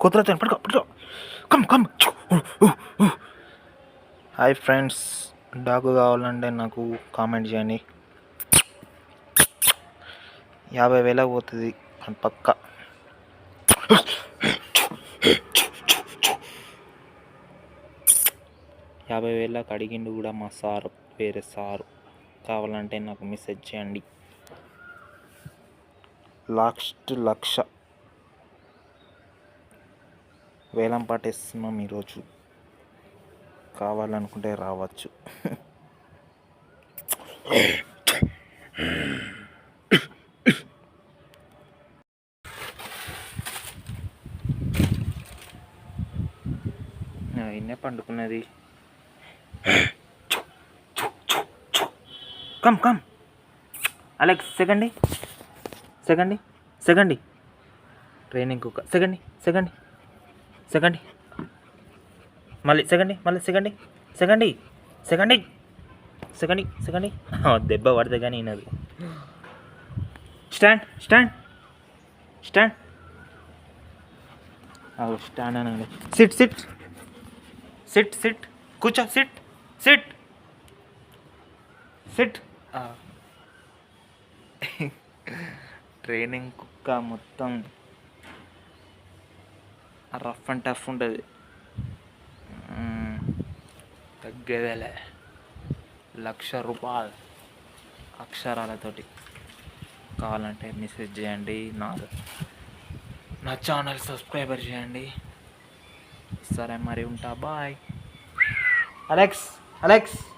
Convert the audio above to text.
కుదరతాను పడుకో పడుకో. Come come hi friends dog కావాలంటే నాకు కామెంట్ చేయండి. యాభై వేల పోతుంది పక్క. యాభై వేలకు అడిగిండు కూడా మా సారు వేరే సారు. కావాలంటే నాకు మెసేజ్ చేయండి. లాస్ట్ లక్ష. వేలం పాటేస్తున్నాం ఈరోజు. కావాలనుకుంటే రావచ్చు. ఇన్నే పండుకున్నది. Come come. Alex second second second. Training కుక్క సెకండ్ సెకండ్ సెకండ్. మళ్ళీ సెకండ్ మళ్ళీ second second second second second. దెబ్బ పడితే కానీ వినదు స్టాండ్ స్టాండ్ స్టాండ్. స్టాండ్ అనండి. సిట్ సిట్ సిట్ సిట్ కూర్చో సిట్ సిట్ సిట్. ట్రైనింగ్ కుక్క మొత్తం రఫ్ అండ్ టఫ్ ఉంటుంది. తగ్గేదేలే. లక్ష రూపాయలు అక్షరాలతోటి. కావాలంటే మెసేజ్ చేయండి. నా నా ఛానల్ సబ్స్క్రైబర్ చేయండి. సరే మరి ఉంటా. బాయ్. Alex Alex.